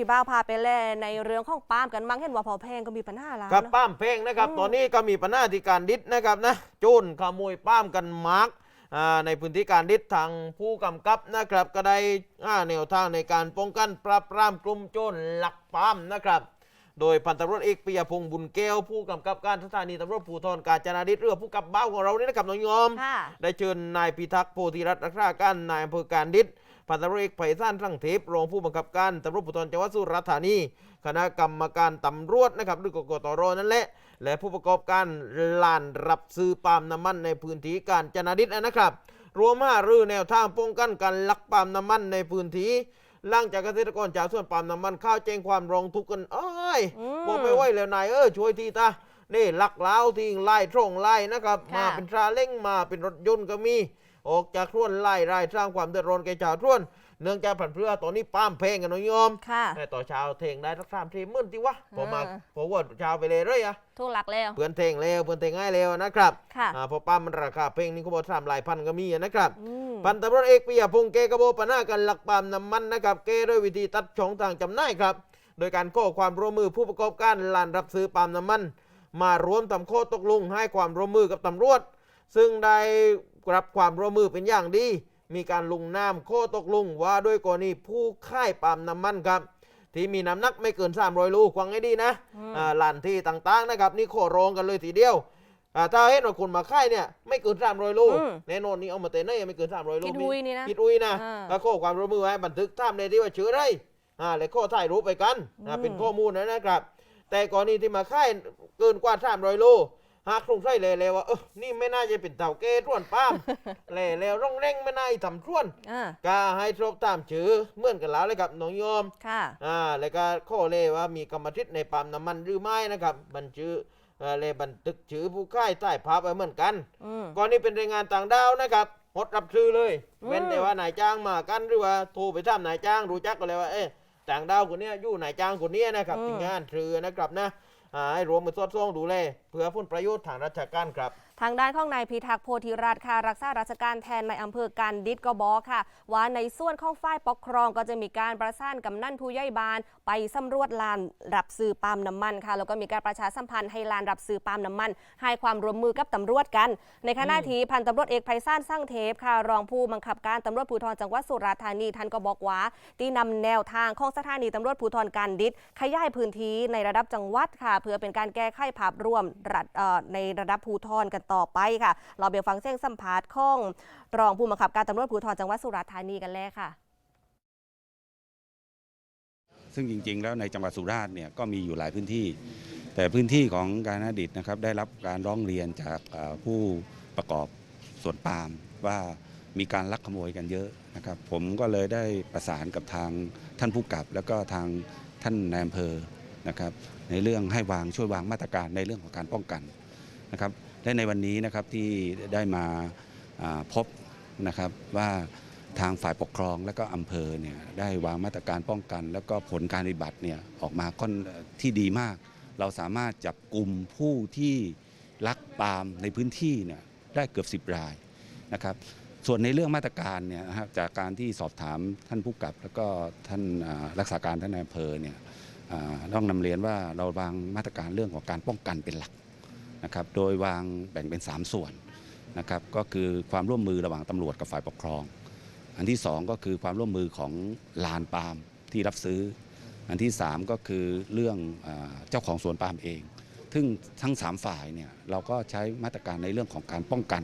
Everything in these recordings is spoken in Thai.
พี่บ้าวพาไปแล่ในเรื่องของปาล์มกันมั้งเห็นว่าพอแพงก็มีปัญหาแล้วครับเนอะ ป้ามเพลงนะครับ อืม ตอนนี้ก็มีปัญหาที่การดิษนะครับนะโจนขโมยป้ามกันมาร์กอ่าในพื้นที่การดิษทางผู้กำกับนะครับ ก็ได้อ่าแนวทางในการป้องกันปราบปรามกลุ่มโจรลักป้ามนะครับ โดยพันตำรวจเอกปิยพงศ์บุญแก้วผู้กำกับการสถานีตำรวจภูธรกาญจนาดิษฐ์เรือผู้กับเบ้าของเรานี่นะครับน้องยอม ค่ะ ได้เชิญนายพิทักษ์โพธิรัตน์รักษาการนายอำเภอการดิษฐ์พันตำรวจเอกไพศาลสั่งเทพรองผู้บังคับการตำรวจภูธรจังหวัดสุราษฎร์ธานีคณะกรรมการตำรวจนะครับหรือกกตรนั่นแหละ และผู้ประกอบการลานรับซื้อปาล์มน้ำมันในพื้นที่การจนาดิษฐ์นะครับ รวมห้ารือแนวทางป้องกันการลักปาล์มน้ำมันในพื้นที่ หลังจากเกษตรกรจากสวนปาล์มน้ำมันเข้าวแจ้งความร้องทุกข์กันเอ้ยอืมบอกไม่ไหวแล้วนายเออช่วยทีตานี่ลักล้าวทิ้งไล่ตรงไล่นะครับค่ะมาเป็นซาเล้งมาเป็นรถยนต์ก็มี ออกจากท่วนไล่ไล่สร้างความเดือดร้อนแก่ชาวท่วนเนื่องจากผันเพื่อตอนนี้ป้ามเพลงกันน้องยอมค่ะ แต่ต่อเช้าเทงได้สักสามทีมื่นที่วะพอมาอ่าพอวดเช้าไปเลยเลยอะทุกหลักแล้ว เพื่อนเทงเร็วเพื่อนเทงง่ายเร็วนะครับค่ะ อ่าพอป้ามมันราคาเพลงนี่เขาบอกสามหลายพันก็มีอะนะครับ อืม พันตำรวจเอกปิยพงศ์เกกระโบปนากันหลักปาล์มน้ำมันนะครับ เกด้วยวิธีตัดช่องทางจำหน่ายครับ โดยการข้อความร่วมมือผู้ประกอบการลานรับซื้อปาล์มน้ำมัน มารวมทำข้อตกลงให้ความร่วมมือกับตำรวจ ซึ่งได้ รับความร่วมมือเป็นอย่างดี มีการลงนามข้อตกลงว่าด้วยกรณีผู้ค่ายปาล์มน้ำมันครับ ที่มีน้ำหนักไม่เกิน 300ลูกฟังให้ดีนะอืมอ่าลานที่ต่างๆนะครับ นี่ข้อรองกันเลยทีเดียวอ่าถ้าเห็นว่าคนมาค่ายเนี่ยไม่เกิน 300ลูกอืมแน่นอนนี่เอามาเตะเนยไม่เกิน 300ลูกคิดอุยนี่นะคิดอุ้ยนะอ่าแล้วข้อความร่วมมือให้บันทึกท่ามในที่ว่าชื่ออะไรอ่าและข้อถ่ายรูปไปกันอ่าอืมเป็นข้อมูลนะนะครับ แต่กรณีที่มาค่ายเกินกว่า 300โล หากสงสัยเลยเลยว่าเออนี่ไม่น่าจะเป็นเต่าเก้ท่วนป้ามเลยแล้วร่องเร่งไม่น่าจะทำท่วนอ่าก็ให้สอบตามชื่อเหมือนกันแล้วเลยครับน้องโยมค่ะอ่าแล้วก็ข้อเลยว่ามีกรรมสิทธิ์ในปั๊มน้ำมันหรือไม่นะครับบันชื่อเอ่อเลยบันทึกชื่อผู้ค่ายใต้ภาพไว้เหมือนกันอืมก่อนนี้เป็นแรงงานต่างด้าวนะครับงดรับซื้อเลยอืมเว้นแต่ว่านายจ้างมากันหรือว่าโทรไปถามนายจ้างรู้จักกันเลยว่าเอ๊ะต่างด้าวคนเนี้ยอยู่นายจ้างคนเนี้ยนะครับทีมงานซื้อนะครับนะ อ่าให้รวมมาสอดส่องดูแลเพื่อผลประโยชน์ทางราชการครับทางด้านของนายพิทักษ์โพธิรัตน์ค่ะรักษาราชการแทนในอำเภอการดิษก็บอกค่ะ ว่าในส่วนของฝ่ายปกครองก็จะมีการประสานกำนันผู้ใหญ่บ้าน ไปสำรวจลานรับซื้อปาล์มน้ำมันค่ะแล้วก็มีการประชาสัมพันธ์ให้ลานรับซื้อปาล์มน้ำมัน ให้ความร่วมมือกับตำรวจกัน ในขณะที่พันตำรวจเอกไพศาลสร้างเทพค่ะ รองผู้บังคับการตำรวจภูธรจังหวัดสุราษฎร์ธานีท่านก็บอกว่าที่นำแนวทางของสถานีตำรวจภูธรการดิษขยายพื้นที่ในระดับจังหวัดค่ะเพื่อเป็นการแก้ไขภาพรวมรในระดับภูธรกันต่อไปค่ะ เราไปฟังเสียงสัมภาษณ์ของรองผู้บังคับการตำรวจภูธรจังหวัดสุราษฎร์ธานีกันแล้วค่ะ ซึ่งจริง ๆ แล้วในจังหวัดสุราษฎร์เนี่ยก็มีอยู่หลายพื้นที่ แต่พื้นที่ของการนาดิตนะครับได้รับการร้องเรียนจากผู้ประกอบสวนปาล์มว่ามีการลักขโมยกันเยอะนะครับ ผมก็เลยได้ประสานกับทางท่านผู้กับ แล้วก็ทางท่านนายอำเภอ นะครับในเรื่องให้วางช่วยวางมาตรการในเรื่องของการป้องกันนะครับและในวันนี้นะครับที่ได้มาพบนะครับว่าทางฝ่ายปกครองและก็อำเภอเนี่ยได้วางมาตรการป้องกัน แล้วก็ผลการปฏิบัติเนี่ยออกมาค่อนที่ดีมาก เราสามารถจับกลุ่มผู้ที่ลักปาล์มในพื้นที่เนี่ยได้เกือบ 10 รายนะครับส่วนในเรื่องมาตรการเนี่ยนะครับจากการที่สอบถามท่านผู้กับ แล้วก็ท่านรักษาการท่านนายอำเภอเนี่ย ต้องนำเรียนว่าเราวางมาตรการเรื่องของการป้องกันเป็นหลักนะครับ โดยวางแบ่งเป็น 3 ส่วนนะครับ ก็คือความร่วมมือระหว่างตำรวจกับฝ่ายปกครอง อันที่สองก็คือความร่วมมือของลานปาล์มที่รับซื้อ อันที่สามก็คือเรื่องอเจ้าของสวนปาล์มเอง ซึ่งทั้งสามฝ่ายเนี่ยเราก็ใช้มาตรการในเรื่องของการป้องกัน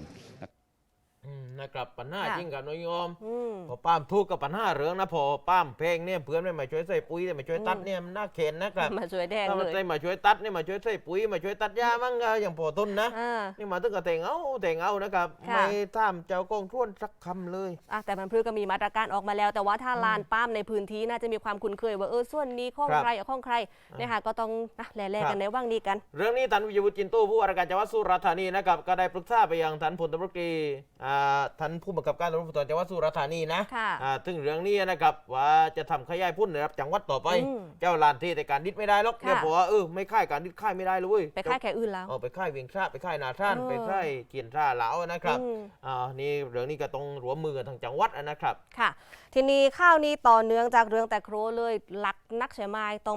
นะครับปัญหาค่ะ จริงกับน้องโยมอืม พอป้ามทุกข์กับปัญหาเรื่องนะพอป้ามเพลงเนี่ยเพื่อนไม่มาช่วยใส่ปุ๋ยแต่มาช่วยตัดเนี่ยมันน่าเข็นนะครับมาช่วยแดงถ้าเลมันยได้มาช่วยตัดเนี่ยมาช่วยใส่ปุ๋ยมาช่วยตัดหญ้ามั่งก็อย่างพอต้นนะ อ่า นี่มาตึงกับแต่งเอาแต่งเอานะครับค่ะ ไม่ท่ามเจ้ากองท่วนสักคำเลย อะแต่มันพลือก็มีมาตรการออกมาแล้ว แต่ว่าถ้าลานป้ามในพื้นที่น่าจะมีความคุ้นเคยว่าเออส่วนนี้ของครับใครเอาของใครเนี่ยค่ะก็ต้องนะแหล่ๆกันในว่างนี้กัน เรื่องนี้ท่านวิยวุฒิจินตู้ผู้ว่าราชการจังหวัดสุราษฎร์ธานีนะครับก็ได้ปรึกษาไปยังท่านพลตำรวจตรีอ่าท่านผู้บังคับการตำรวจภูธรจังหวัดสุราษฎร์ธานีนะค่ะอ่าถึงเรื่องนี้นะครับว่าจะทำขยายพุ่นในระดับจังหวัดต่อไป อืมเจ้าลานที่แต่การดิดไม่ได้หรอกค่ะเนี่ยบอกว่าเออไม่ค่ายการดิดค่ายไม่ได้เลยเว้ยไปค่ายแข่อื่นแล้ว เออไปค่ายเวียงชาไปค่ายนาท่านเออ ไปค่ายเกียนท่าเหลานะครับอืม อ่านี่เรื่องนี้ก็ต้องร่วมมือกันทางจังหวัดนะครับ ค่ะ ทีนี้ข้าวนี้ต่อเนื่องจากเรื่องแต่โครเลยหลักนักใช่ไหมต้อง